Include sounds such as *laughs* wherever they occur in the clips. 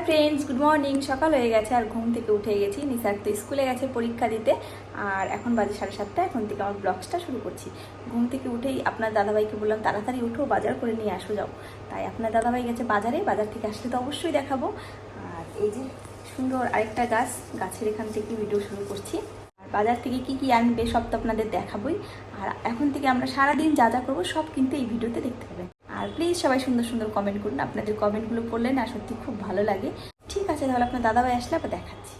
Hi friends good morning সকাল হয়ে গেছে, আর ঘুম থেকে উঠে গেছি। নিসার তো স্কুলে গেছে পরীক্ষা দিতে, আর এখন বাজে সাড়ে সাতটা। এখন থেকে আমার ব্লগসটা শুরু করছি। ঘুম থেকে উঠেই আপনার দাদাভাইকে বললাম, তাড়াতাড়ি উঠো, বাজার করে নিয়ে আসো, যাও। তাই আপনার দাদাভাই গেছে বাজারে, বাজার থেকে আসলে তো অবশ্যই দেখাবো। আর এই যে সুন্দর আরেকটা গাছ, গাছের এখান থেকে ভিডিও শুরু করছি। আর বাজার থেকে কি কি আনবে সব তো আপনাদের দেখাবোই। আর এখন থেকে আমরা সারাদিন যা যা করব, সব কিন্তু এই ভিডিওতে দেখতে পাবেন আর প্লিজ সবাই সুন্দর সুন্দর কমেন্ট করুন। আপনাদের কমেন্টগুলো পড়লে না সত্যি খুব ভালো লাগে। ঠিক আছে তাহলে আপনার দাদাভাই আসলে আবার দেখাচ্ছি।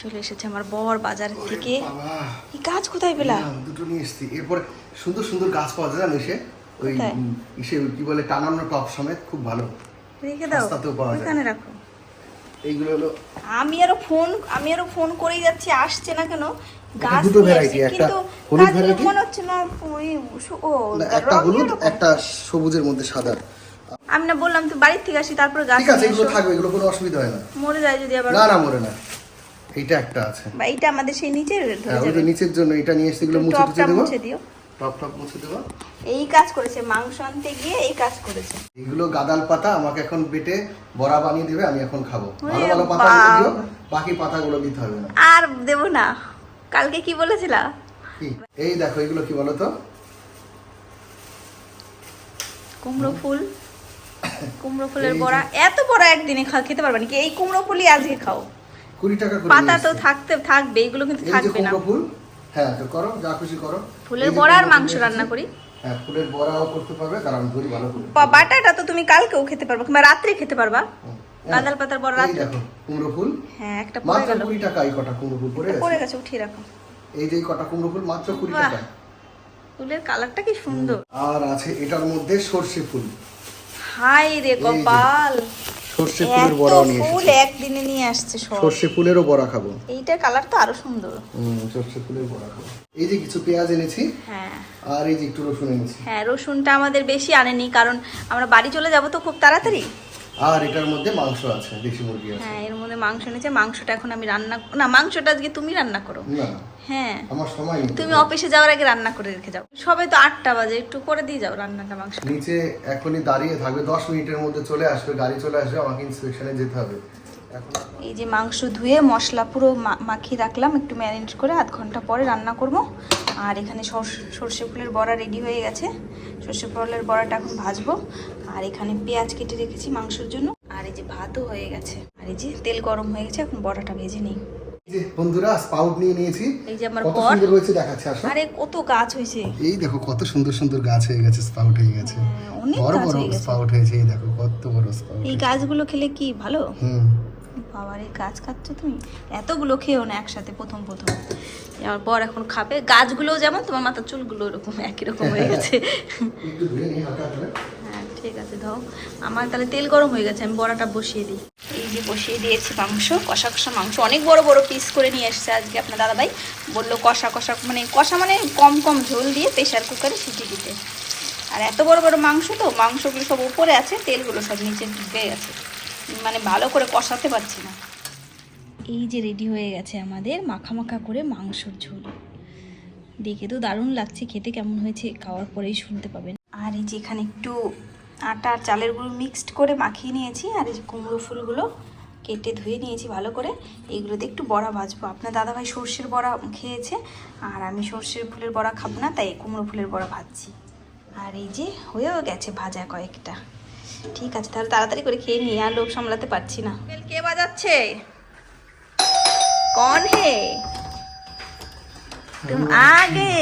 চলে এসেছে আমার বর বাজার থেকে। এই গাছ কোথায় পেলা? দুটো নিয়ে এসছি। এরপরে সুন্দর সুন্দর গাছ পাওয়া যায় এসে? ওই ইসে কি বলে টানানো টপ সমেত খুব ভালো। রেখে দাও। রাখো। এইগুলো হলো আমি আরও ফোন আমি আরও ফোন করেই যাচ্ছি আসছে না কেন? দুটো আসছি, একটা হলুদ variety? মনে হচ্ছে না ওই ও একটা হলুদ একটা সবুজের মধ্যে সাদা। আমি না বললাম তুই বাড়ির থেকে আসি তারপর গাছ ঠিক আছে এগুলো থাকবে এগুলো কোনো অসুবিধা হয় না। মরে যায় যদি আবার। না না মরে না। এইটা একটা আছে। বা এইটা আমাদের সেই নিচে হ্যাঁ ওই নিচের জন্য এটা নিয়ে এসে এগুলো মুছে টুছে দেবো। মুছে দিও। টপ টপ মুছে দেবো। এই কাজ করেছে মাংস আনতে গিয়ে এই কাজ করেছে। এগুলো গাদাল পাতা আমাকে এখন বেটে বড়া বানিয়ে দেবে আমি এখন খাব। ভালো ভালো পাতা। দিও বাকি পাতাগুলো দিতে হবে না। আর দেবো না। কালকে কি বলেছিলা? এই দেখো এগুলো কি বলো তো? কুমড়ো ফুল। কুমড়ো ফুলের বড়া। এত বড়া একদিনে খা খেতে পারবে নাকি? এই কুমড়ো ফুলই আজকে খাও। কুড়ি টাকা করে পাতা তো থাকতে থাকবে এগুলো কিন্তু থাকবে না। কুমড়ো ফুল হ্যাঁ তো করো যা খুশি করো। ফুলের বড়া আর মাংস রান্না করি। হ্যাঁ ফুলের বড়াও করতে পারবে কারণ ধরি ভালো করে বাটাটা তো তুমি কালকেও খেতে পারবে কিংবা রাত্রে খেতে পারবা। গাঁদাল পাতার বড়া রাত্রে? দেখো কুমড়ো ফুল। হ্যাঁ একটা পড়ে মাত্র গেল। টাকা এই কটা কুমড়ো ফুল পড়ে পড়ে গেছে গেছে উঠিয়ে রাখো। এই যে কটা কুমড়ো ফুল মাত্র কুড়ি বাহ। টাকা ফুলের কালারটা কি সুন্দর। আর আছে এটার মধ্যে সর্ষে ফুল। হাই রে কপাল! সর্ষে ফুলের বড়াও নিয়ে ফুল একদিনে নিয়ে আসছে সব। সর্ষে ফুলেরও বড়া খাব। এইটার কালার তো আরও সুন্দর। হুম সর্ষে ফুলের বড়া খাব। এই যে কিছু পেঁয়াজ এনেছি হ্যাঁ। আর এই যে একটু রসুন এনেছি। হ্যাঁ রসুনটা আমাদের বেশি আনেনি কারণ আমরা বাড়ি চলে যাব তো খুব তাড়াতাড়ি। আর এটার মধ্যে মাংস আছে দেশি মুরগি আছে। হ্যাঁ এর মধ্যে মাংস এনেছে। মাংসটা এখন আমি রান্না না মাংসটা আজকে তুমি রান্না করো। না হ্যাঁ। আমার সময় নেই। তুমি অফিসে যাওয়ার আগে রান্না করে রেখে যাও। সবে তো আটটা বাজে একটু করে দিয়ে যাও রান্নাটা মাংস নিচে এখনই দাঁড়িয়ে থাকবে দশ মিনিটের মধ্যে চলে আসবে গাড়ি চলে আসবে আমাকে ইন্সপেকশনে যেতে হবে। এখন এই যে মাংস ধুয়ে মশলা পুরো মাখিয়ে রাখলাম একটু ম্যারিনেট করে আধ ঘণ্টা পরে রান্না করব। আর এখানে সর্ষ- সর্ষে ফুলের বড়া রেডি হয়ে গেছে। সর্ষে ফুলের বড়াটা এখন ভাজবো। আর এখানে পেঁয়াজ কেটে রেখেছি মাংসের জন্য। আর এই যে ভাতও হয়ে গেছে। আর এই যে তেল গরম হয়ে গেছে এখন বড়াটা ভেজে নিই। বন্ধুরা স্পাউট নিয়ে নিয়েছি। এই যে আমার কত সুন্দর হয়েছে দেখাচ্ছে আসো। আরে কত গাছ হয়েছে। এই দেখো কত সুন্দর সুন্দর গাছ হয়ে গেছে স্পাউট হয়ে গেছে। অনেক বড় গাছ বড় গেছে। স্পাউট হয়েছে এই দেখো কত বড় স্পাউট এই গাছগুলো খেলে কি ভালো? হুম। বাবার গাছ খাচ্ছ তুমি? এতগুলো খেয়েও না একসাথে প্রথম প্রথম। আমার বর এখন খাবে। গাছগুলোও যেমন তোমার মাথার চুলগুলো ওরকম একই রকম হয়ে গেছে। হ্যাঁ ঠিক আছে দাও আমার তাহলে তেল গরম হয়ে গেছে, আমি বড়াটা বসিয়ে দিই। এই যে বসিয়ে দিয়েছি মাংস, কষা কষা মাংস। অনেক বড় বড় পিস করে নিয়ে এসছে আজকে আপনার দাদাভাই। বলল কষা কষা মানে কষা মানে কম কম ঝোল দিয়ে প্রেশার কুকারে সিটি দিতে। আর এত বড় বড় মাংস তো, মাংসগুলো সব উপরে আছে, তেলগুলো সব নিচে ঢুকে গেছে। মানে ভালো করে কষাতে পারছি না। এই যে রেডি হয়ে গেছে আমাদের মাখা মাখা করে মাংসর ঝোল। দেখে তো দারুণ লাগছে খেতে কেমন হয়েছে খাওয়ার পরেই শুনতে পাবেন। আর এই যে এখানে একটু আটা আর চালের গুঁড়ো মিক্সড করে মাখিয়ে নিয়েছি আর এই যে কুমড়ো ফুলগুলো কেটে ধুয়ে নিয়েছি ভালো করে। এইগুলোতে একটু বড়া ভাজবো। আপনার দাদাভাই সর্ষের বড়া খেয়েছে আর আমি সর্ষের ফুলের বড়া খাব না তাই কুমড়ো ফুলের বড়া ভাজছি। আর এই যে হয়েও গেছে ভাজা কয়েকটা। ঠিক আছে তাহলে তাড়াতাড়ি করে খেয়ে নিয়ে আর লোক সামলাতে পারছি না। কে বাজাচ্ছে? কন হে? তুমি আগে।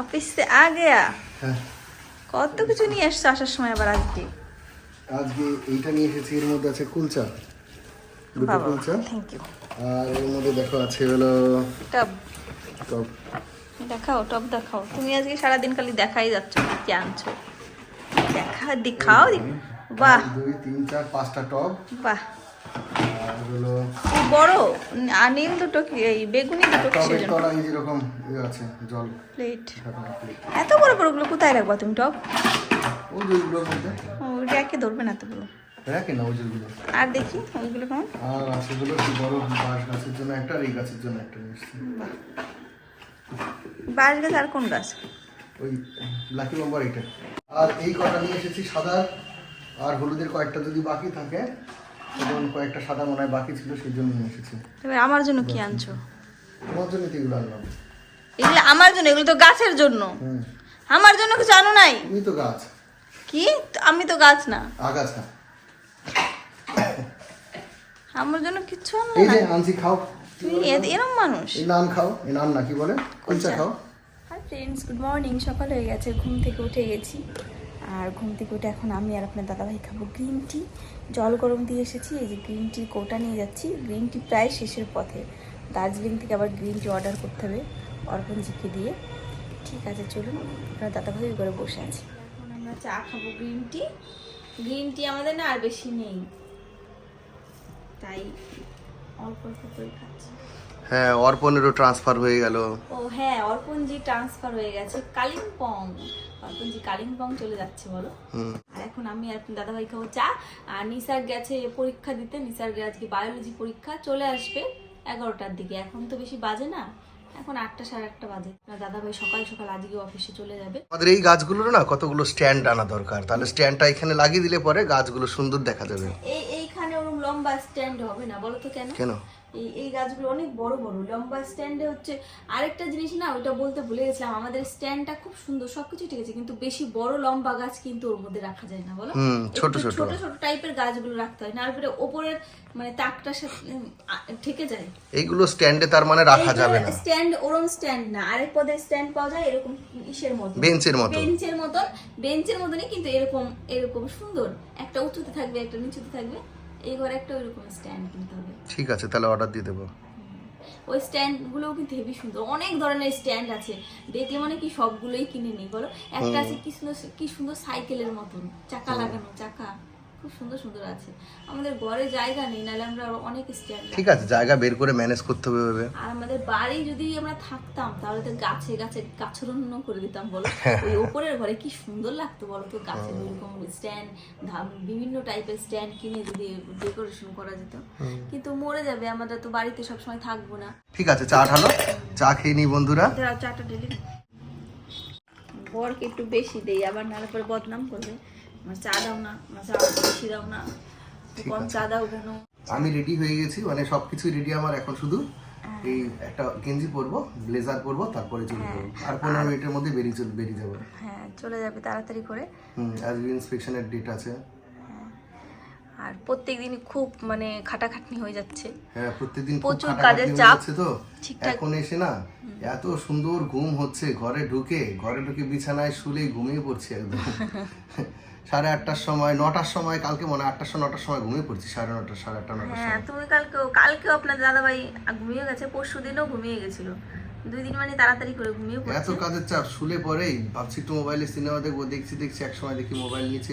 অফিস সে আগে হ্যাঁ। কত কিছু নিয়ে এসছো আসার সময় আবার আজকে? আজকে এইটা নিয়ে এসেছি এর মধ্যে আছে কুলচা। দুটো কুলচা। থ্যাংক ইউ আর এর মধ্যে দেখো আছে হলো টপ। টপ। দেখাও টপ দেখাও। তুমি আজকে সারাদিন খালি দেখাই যাচ্ছ কি আনছো? দেখাও। বাহ। দুই তিন চার পাঁচটা টপ বাহ। বড় আর নীল দুটো কি এই বেগুনি দুটো কিসের জন্য? তলায় যেরকম ইয়ে আছে জল। প্লেট এত বড় কোথায় রাখবা তুমি টব ওই মধ্যে। ধরবে না না ওই যেগুলো। আর দেখি ওইগুলো কেমন? আর আছে হলো কি বড় বাঁশ গাছের জন্য একটা আর এই গাছের জন্য একটা বাঁশ গাছ আর কোন গাছ? ওই লাকি আর এই কটা নিয়ে এসেছি সাদা আর হলুদের কয়েকটা যদি বাকি থাকে এবং কয়েকটা সাদা মনে হয় বাকি ছিল সেই জন্য নিয়ে এসেছি। এবার আমার জন্য কি আনছো? তোমার জন্য তো এগুলো আনলাম? এগুলো আমার জন্য এগুলো তো গাছের জন্য। আমার জন্য কিছু আনো নাই? তুমি তো গাছ। কি? আমি তো গাছ না। আগাছা। আমার জন্য কিচ্ছু আনো এই যে আনছি খাও। তুমি এ- এরম মানুষ। এই নান খাও এই নান না কি বলে? কুলচা। খাও। ফ্রেন্ডস গুড মর্নিং সকাল হয়ে গেছে, ঘুম থেকে উঠে গেছি। আর ঘুম থেকে উঠে এখন আমি আর আপনার দাদাভাই খাব গ্রিন টি জল গরম দিয়ে এসেছি, এই যে গ্রিন টির কোটা নিয়ে যাচ্ছি। গ্রিন টি প্রায় শেষের পথে। দার্জিলিং থেকে আবার গ্রিন টি অর্ডার করতে হবে অর্পণজিকে দিয়ে। ঠিক আছে, চলুন, আপনার দাদাভাই করে বসে আছে। এখন আমরা চা খাব গ্রিন টি গ্রিন টি আমাদের না আর বেশি নেই। তাই অল্প অল্প করে খাচ্ছি। হ্যাঁ অর্পণেরও ট্রান্সফার হয়ে গেল। ও হ্যাঁ অর্পণজি ট্রান্সফার হয়ে গেছে কালিম্পং। অর্পণজি কালিম্পং চলে যাচ্ছে বলো। হুম। আর এখন আমি আর দাদাভাই খাব চা। আর নিসার গেছে পরীক্ষা দিতে নিসার আজকে বায়োলজি পরীক্ষা চলে আসবে এগারোটার দিকে। এখন তো বেশি বাজে না এখন আটটা সাড়ে আটটা বাজে। আপনার দাদাভাই সকাল সকাল আজকে অফিসে চলে যাবে। আমাদের এই গাছগুলোর না কতগুলো স্ট্যান্ড আনা দরকার। তাহলে স্ট্যান্ডটা এখানে লাগিয়ে দিলে পরে গাছগুলো সুন্দর দেখা যাবে। এই এইখানে ওরকম লম্বা স্ট্যান্ড হবে না বলো তো কেন? কেন? এই এই গাছগুলো অনেক বড় বড় লম্বা স্ট্যান্ডে হচ্ছে আরেকটা জিনিস না ওটা বলতে ভুলে গেছিলাম আমাদের স্ট্যান্ডটা খুব সুন্দর সবকিছু ঠিক আছে কিন্তু বেশি বড় লম্বা গাছ কিন্তু ওর মধ্যে রাখা যায় না বলো? ছোট ছোট। ছোট ছোট টাইপের গাছগুলো রাখতে হয় না আর ওপরের মানে তাকটার সাথে ঠেকে যায়। এইগুলো স্ট্যান্ডে তার মানে রাখা যাবে না। স্ট্যান্ড ওরম স্ট্যান্ড না আরেক পদের স্ট্যান্ড পাওয়া যায় এরকম ইসের মতো বেঞ্চের মতো বেঞ্চের মতন বেঞ্চের মতনই কিন্তু এরকম এরকম সুন্দর। একটা উঁচুতে থাকবে একটা নিচুতে থাকবে এই ঘরে একটা ওইরকম স্ট্যান্ড কিনতে হবে। ঠিক আছে তাহলে অর্ডার দিয়ে দেবো। ওই স্ট্যান্ডগুলো কিন্তু হেভি সুন্দর। অনেক ধরনের স্ট্যান্ড আছে। দেখলে মানে কি সবগুলোই কিনে নিই বলো? একটা আছে কি সুন্দর কি সুন্দর সাইকেলের মতন। চাকা লাগানো চাকা। খুব সুন্দর সুন্দর আছে। আমাদের ঘরে জায়গা নেই নাহলে আমরা অনেক স্ট্যান্ড ঠিক আছে জায়গা বের করে ম্যানেজ করতে হবে। আর আমাদের বাড়ি যদি আমরা থাকতাম তাহলে তো গাছে গাছে করে দিতাম বলো? ওই ওপরের ঘরে কি সুন্দর লাগতো বলো তো? গাছের ওইরকম স্ট্যান্ড বিভিন্ন টাইপের স্ট্যান্ড কিনে যদি ডেকোরেশন করা যেত। কিন্তু মরে যাবে আমরা তো বাড়িতে সবসময় থাকব না। ঠিক আছে চা ঢালো। চা খেয়ে নিই বন্ধুরা। চাটা ঢেলে। বরকে একটু বেশি দেই আবার নাহলে পরে বদনাম করবে। আমার চা দাও না আমার চা বেশি দাও না কম চা দাও কেন? আমি রেডি হয়ে গেছি মানে সবকিছু রেডি আমার এখন শুধু এই একটা গেঞ্জি পরবো ব্লেজার পরবো তারপরে চলে যাব। আর পনেরো মিনিটের মধ্যে বেরিয়ে চলে বেরিয়ে যাব। হ্যাঁ চলে যাবে তাড়াতাড়ি করে। হুম আজকে ইন্সপেকশনের ডেট আছে। আর প্রত্যেক দিনই খুব মানে খাটাখাটনি হয়ে যাচ্ছে। হ্যাঁ প্রত্যেকদিন প্রচুর কাজের চাপ। যাচ্ছে তো। এখন এসে না এত সুন্দর ঘুম হচ্ছে ঘরে ঢুকে ঘরে ঢুকে বিছানায় শুলেই ঘুমিয়ে পড়ছি একদম। *laughs* সাড়ে আটটার সময় নটার সময় কালকে মনে আটটার সময় নটার সময় ঘুমিয়ে পড়ছি সাড়ে নটা সাড়ে আটটা নটার হ্যাঁ সময়। তুমি কালকেও কালকেও আপনার দাদাভাই ঘুমিয়ে গেছে পরশু দিনও ঘুমিয়ে গেছিল। দুই দিন মানে তাড়াতাড়ি করে ঘুমিয়ে এত কাজের চাপ শুলে পরেই ভাবছি একটু মোবাইলে সিনেমা দেখব দেখছি দেখছি এক সময় দেখি মোবাইল নিচে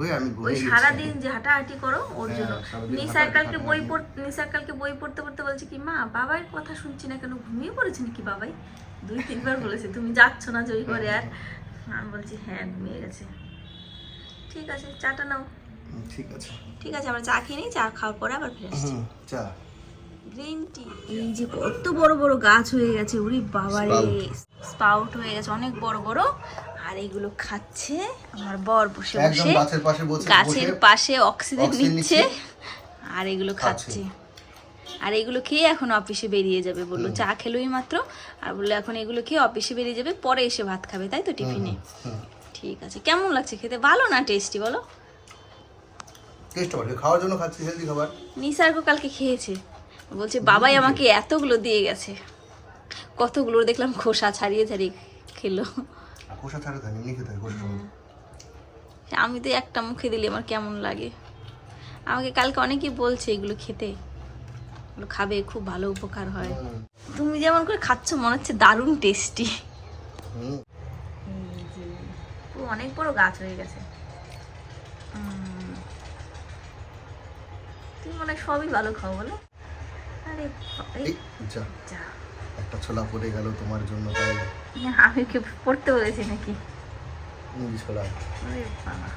ওই আমি ঘুমিয়ে গেছি সারাদিন যে হাঁটাহাঁটি করো ওর হ্যাঁ, জন্য। নিসার কালকে বই। পড় নিসার কালকে বই পড়তে পড়তে বলছে কি মা বাবার কথা শুনছি না কেন ঘুমিয়ে পড়েছে নাকি বাবাই? দুই তিনবার বলেছে তুমি যাচ্ছ না যে ওই করে আর? আমি বলছি হ্যাঁ ঘুমিয়ে গেছে। ঠিক আছে চাটা নাও। ঠিক আছে। ঠিক আছে আমরা চা খেয়ে নিই চা খাওয়ার পরে আবার ফিরে আসছি। চা। গ্রিন টি এই যে কত বড় বড় গাছ হয়ে গেছে উরি বাবারে। স্পাউট হয়ে গেছে অনেক বড় বড়। আর এগুলো খাচ্ছে আমার বর বসে বসে। গাছের পাশে বসে গাছের পাশে অক্সিজেন নিচ্ছে। আর এগুলো খাচ্ছে। আর এগুলো খেয়ে এখন অফিসে বেরিয়ে যাবে বলল। চা খেলোই মাত্র। আর বলল এখন এগুলো খেয়ে অফিসে বেরিয়ে যাবে পরে এসে ভাত খাবে তাই তো টিফিনে? হুম। ঠিক আছে। কেমন লাগছে খেতে? ভালো না টেস্টি বলো? টেস্ট হবে খাওয়ার জন্য খাচ্ছি হেলদি খাবার। নিসার্গ কালকে খেয়েছে। বলছে বাবাই আমাকে এতগুলো দিয়ে গেছে। কতগুলো দেখলাম খোসা ছাড়িয়ে ছাড়িয়ে খেলো। খোসা ছাড়া থাকে এমনি খেতে খোসা সমেত। আমি তো একটা মুখে দিলে আমার কেমন লাগে। আমাকে কালকে অনেকেই বলছে এগুলো খেতে। এগুলো খাবে খুব ভালো উপকার হয়। তুমি যেমন করে খাচ্ছ মনে হচ্ছে দারুণ টেস্টি অনেক বড় গাছ হয়ে গেছে। তুমি মনে হয় সবই ভালো খাও বলো। আরে একটা ছোলা পড়ে গেল তোমার জন্য তাই আমি কি পড়তে বলেছি নাকি? মুড়ি ছোলা। আরে বাবা।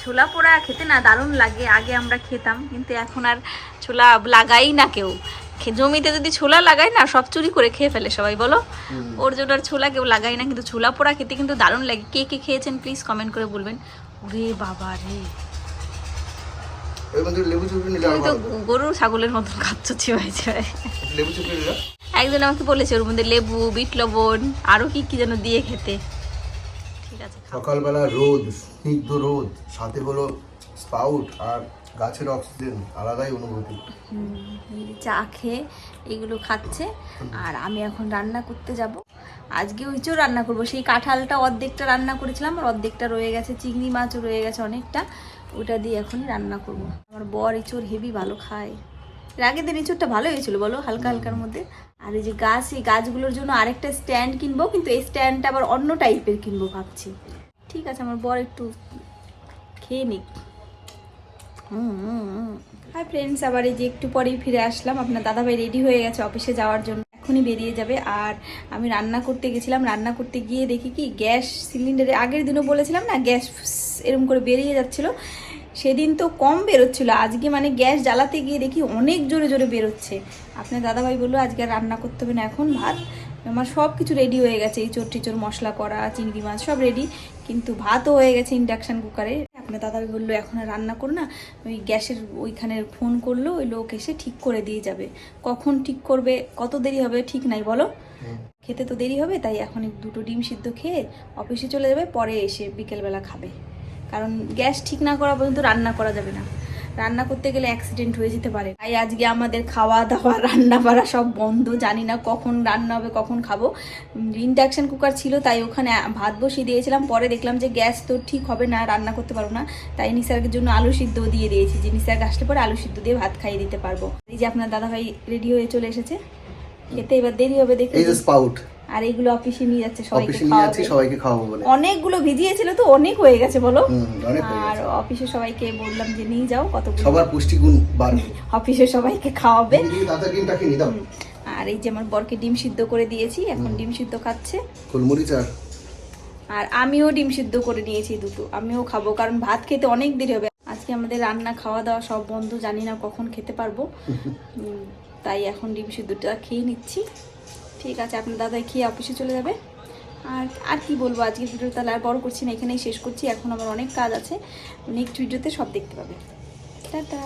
ছোলা পোড়া খেতে না দারুণ লাগে আগে আমরা খেতাম কিন্তু এখন আর ছোলা লাগাই না কেউ। জমিতে যদি ছোলা লাগাই না সব চুরি করে খেয়ে ফেলে সবাই বলো? ওর জন্য আর ছোলা কেউ লাগাই না কিন্তু ছোলা পোড়া খেতে কিন্তু দারুণ লাগে। কে কে খেয়েছেন? প্লিজ কমেন্ট করে বলবেন। ওরে বাবা রে। গরু ছাগলের মতন খাচ্ছ চিবাই চিবাই একজন আমাকে বলেছে ওর মধ্যে লেবু বিট লবণ আরও কি কি যেন দিয়ে খেতে। ঠিক আছে সকালবেলা রোদ স্নিগ্ধ রোদ সাথে হলো স্পাউট আর গাছের অক্সিজেন আলাদাই অনুভূতি। হুম, চা খেয়ে এগুলো খাচ্ছে। আর আমি এখন রান্না করতে যাব। আজকে ওইচও রান্না করব সেই কাঁঠালটা অর্ধেকটা রান্না করেছিলাম আর অর্ধেকটা রয়ে গেছে চিংড়ি মাছও রয়ে গেছে অনেকটা। ওটা দিয়ে এখনই রান্না করব। আমার বর এঁচোড় হেভি ভালো খায়। এর আগের দিন এঁচোড়টা ভালো হয়েছিল বলো? হালকা হালকার মধ্যে। আর এই যে গাছ এই গাছগুলোর জন্য আরেকটা স্ট্যান্ড কিনবো কিন্তু এই স্ট্যান্ডটা আবার অন্য টাইপের কিনবো ভাবছি। ঠিক আছে আমার বর একটু খেয়ে নিক। হাই ফ্রেন্ডস আবার এই যে একটু পরেই ফিরে আসলাম। আপনার দাদাভাই রেডি হয়ে গেছে অফিসে যাওয়ার জন্য। এখনই বেরিয়ে যাবে। আর আমি রান্না করতে গেছিলাম। রান্না করতে গিয়ে দেখি কি, গ্যাস সিলিন্ডারে আগের দিনও বলেছিলাম না, গ্যাস এরকম করে বেরিয়ে যাচ্ছিল। সেদিন তো কম বেরোচ্ছিল। আজকে মানে গ্যাস জ্বালাতে গিয়ে দেখি অনেক জোরে জোরে বেরোচ্ছে। আপনার দাদাভাই বলল, আজকে রান্না করতে হবে না, এখন ভাত। আমার সব কিছু রেডি হয়ে গেছে। এই চোর টিচোর মশলা করা, চিংড়ি মাছ সব রেডি কিন্তু ভাতও হয়ে গেছে ইন্ডাকশান কুকারে আপনার দাদাভাই বলল এখন আর রান্না করো না। ওই গ্যাসের ওইখানে ফোন করল ওই লোক এসে ঠিক করে দিয়ে যাবে। কখন ঠিক করবে কত দেরি হবে ঠিক নাই বলো? খেতে তো দেরি হবে তাই এখন দুটো ডিম সিদ্ধ খেয়ে অফিসে চলে যাবে পরে এসে বিকেলবেলা খাবে। কারণ গ্যাস ঠিক না করা পর্যন্ত রান্না করা যাবে না। রান্না করতে গেলে অ্যাক্সিডেন্ট হয়ে যেতে পারে। তাই আজকে আমাদের খাওয়া দাওয়া রান্না বাড়া সব বন্ধ। জানি না কখন রান্না হবে কখন খাব। ইন্ডাকশন কুকার ছিল তাই ওখানে ভাত বসিয়ে দিয়েছিলাম। পরে দেখলাম যে গ্যাস তো ঠিক হবে না রান্না করতে পারব না। তাই নিসার্গের জন্য আলু সিদ্ধ দিয়ে দিয়েছি। যে নিসার্গ আসলে পরে আলু সিদ্ধ দিয়ে ভাত খাইয়ে দিতে পারব। এই যে আপনার দাদাভাই রেডি হয়ে চলে এসেছে। খেতে এবার দেরি হবে দেখে এই যে স্পাউট আর এইগুলো অফিসে নিয়ে যাচ্ছে সবাইকে অফিসে নিয়ে যাচ্ছি সবাইকে খাওয়াবো বলে। অনেকগুলো ভিজিয়েছিল তো অনেক হয়ে গেছে বলো। আর। অফিসে সবাইকে বললাম যে নিয়ে যাও কতগুলো। সবার পুষ্টিগুণ বাড়বে। *laughs* অফিসে সবাইকে খাওয়াবে। দিদি তাতে ডিমটা কিনে দাও। আর এই যে আমার বরকে ডিম সিদ্ধ করে দিয়েছি এখন ডিম সিদ্ধ খাচ্ছে। গোলমরিচ আর? আর আমিও ডিম সিদ্ধ করে নিয়েছি দুটো আমিও খাব কারণ ভাত খেতে অনেক দেরি হবে। আজকে আমাদের রান্না খাওয়া দাওয়া সব বন্ধ জানি না কখন খেতে পারব। *laughs* তাই এখন ডিম সিদ্ধটা খেয়ে নিচ্ছি। ঠিক আছে, আপনার দাদাই খেয়ে অফিসে চলে যাবে? আর আর কি বলব আজকে ভিডিও তাহলে আর বড় করছি না, এখানেই শেষ করছি, এখন আমার অনেক কাজ আছে নেক্সট ভিডিওতে সব দেখতে পাবে। টাটা।